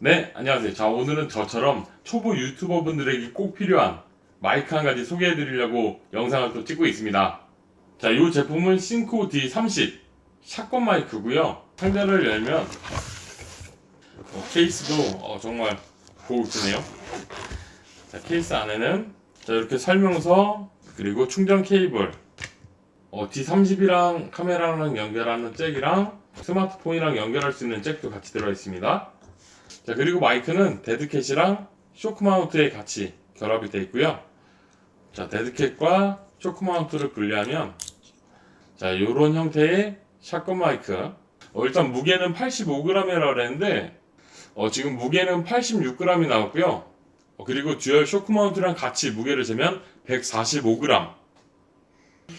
네, 안녕하세요. 자, 오늘은 저처럼 초보 유튜버 분들에게 꼭 필요한 마이크 한 가지 소개해 드리려고 영상을 또 찍고 있습니다. 자, 이 제품은 싱코 D30 샷건 마이크고요. 상자를 열면 어, 케이스도 어, 정말 고급지네요. 자, 케이스 안에는 자, 이렇게 설명서 그리고 충전 케이블 어, D30이랑 카메라랑 연결하는 잭이랑 스마트폰이랑 연결할 수 있는 잭도 같이 들어 있습니다. 자 그리고 마이크는 데드캣이랑 쇼크 마운트에 같이 결합이 되어 있고요. 자 데드캣과 쇼크 마운트를 분리하면 자 이런 형태의 샷건 마이크. 어, 일단 무게는 85g이라고 그랬는데 어, 지금 무게는 86g이 나왔고요. 어, 그리고 듀얼 쇼크 마운트랑 같이 무게를 재면 145g.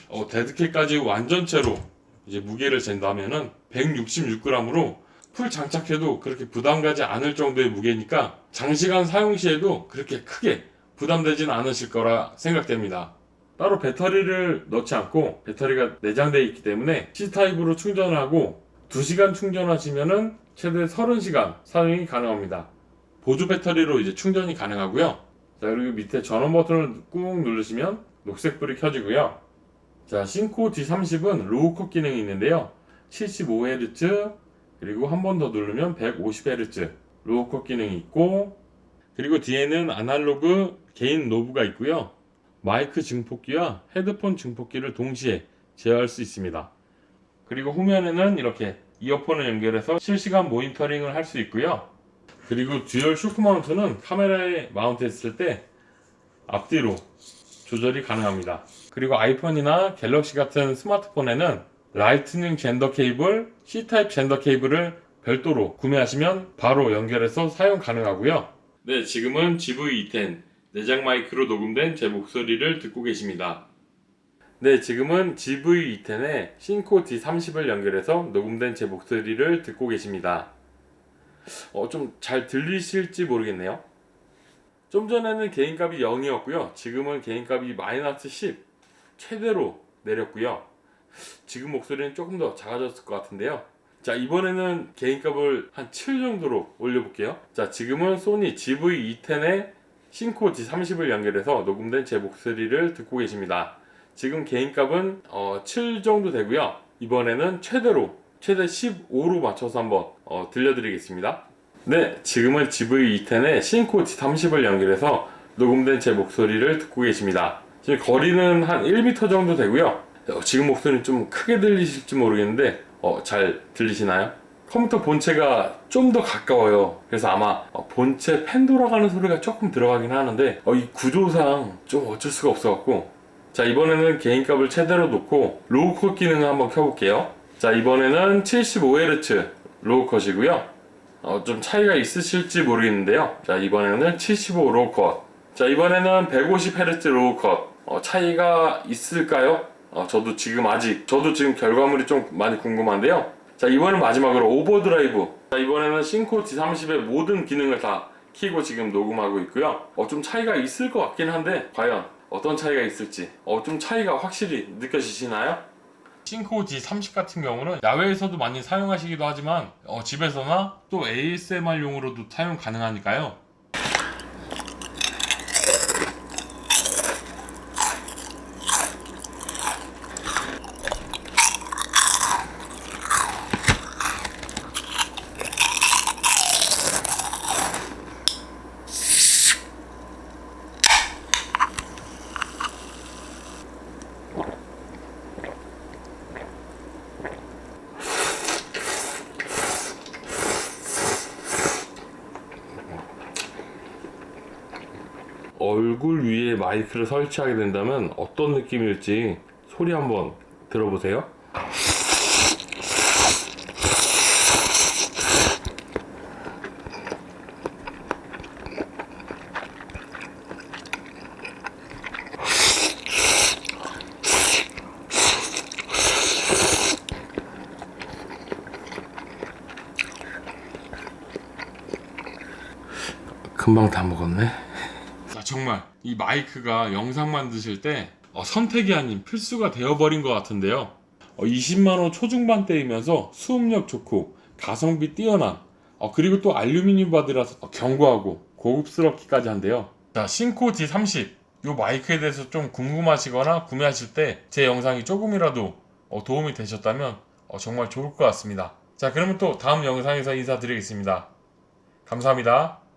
어, 데드캣까지 완전체로 이제 무게를 잰다면은 166g으로 풀 장착해도 그렇게 부담 가지 않을 정도의 무게니까 장시간 사용 시에도 그렇게 크게 부담되진 않으실 거라 생각됩니다. 따로 배터리를 넣지 않고 배터리가 내장되어 있기 때문에 C타입으로 충전을 하고 2시간 충전하시면은 최대 30시간 사용이 가능합니다. 보조 배터리로 이제 충전이 가능하고요. 자, 그리고 밑에 전원 버튼을 꾹 누르시면 녹색 불이 켜지고요. 자, 싱코 D30은 로우 컷 기능이 있는데요. 75Hz 그리고 한 번 더 누르면 150Hz 로우 컷 기능이 있고 그리고 뒤에는 아날로그 개인 노브가 있고요. 마이크 증폭기와 헤드폰 증폭기를 동시에 제어할 수 있습니다. 그리고 후면에는 이렇게 이어폰을 연결해서 실시간 모니터링을 할 수 있고요. 그리고 듀얼 쇼크 마운트는 카메라에 마운트 했을 때 앞뒤로 조절이 가능합니다. 그리고 아이폰이나 갤럭시 같은 스마트폰에는 라이트닝 젠더 케이블, C타입 젠더 케이블을 별도로 구매하시면 바로 연결해서 사용 가능하고요. 네, 지금은 GV-E10 내장 마이크로 녹음된 제 목소리를 듣고 계십니다. 네, 지금은 GV-E10에 싱코 D30을 연결해서 녹음된 제 목소리를 듣고 계십니다. 어, 좀 잘 들리실지 모르겠네요. 좀 전에는 개인값이 0이었고요. 지금은 개인값이 마이너스 10 최대로 내렸고요. 지금 목소리는 조금 더 작아졌을 것 같은데요. 자 이번에는 개인값을 한 7 정도로 올려볼게요. 자 지금은 소니 GV-E10에 싱코 D30을 연결해서 녹음된 제 목소리를 듣고 계십니다. 지금 개인값은 어, 7 정도 되고요. 이번에는 최대로 최대 15로 맞춰서 한번 어, 들려드리겠습니다. 네, 지금은 GV-E10에 싱코 D30을 연결해서 녹음된 제 목소리를 듣고 계십니다. 지금 거리는 한 1m 정도 되고요. 어, 지금 목소리는 좀 크게 들리실지 모르겠는데 어, 잘 들리시나요? 컴퓨터 본체가 좀 더 가까워요. 그래서 아마 어, 본체 팬 돌아가는 소리가 조금 들어가긴 하는데 어, 이 구조상 좀 어쩔 수가 없어갖고 자 이번에는 개인 값을 최대로 놓고 로우 컷 기능을 한번 켜볼게요. 자 이번에는 75Hz 로우 컷이고요. 어, 좀 차이가 있으실지 모르겠는데요. 자, 이번에는 75 로우 컷. 자, 이번에는 150Hz 로우 컷. 어, 차이가 있을까요? 어, 저도 지금 아직, 저도 지금 결과물이 좀 많이 궁금한데요. 자, 이번엔 마지막으로 오버드라이브. 자, 이번에는 싱코 D30의 모든 기능을 다 키고 지금 녹음하고 있고요. 어, 좀 차이가 있을 것 같긴 한데, 과연 어떤 차이가 있을지, 어, 좀 차이가 확실히 느껴지시나요? 싱코 D30 같은 경우는 야외에서도 많이 사용하시기도 하지만 어, 집에서나 또 ASMR용으로도 사용 가능하니까요. 얼굴 위에 마이크를 설치하게 된다면 어떤 느낌일지 소리 한번 들어보세요. 금방 다 먹었네. 자, 정말 이 마이크가 영상 만드실 때 어, 선택이 아닌 필수가 되어버린 것 같은데요. 어, 20만원 초중반대이면서 수음력 좋고 가성비 뛰어난 어, 그리고 또 알루미늄 바디라서 어, 견고하고 고급스럽기까지 한데요. 자, 신코 D30 이 마이크에 대해서 좀 궁금하시거나 구매하실 때 제 영상이 조금이라도 어, 도움이 되셨다면 어, 정말 좋을 것 같습니다. 자, 그러면 또 다음 영상에서 인사드리겠습니다. 감사합니다.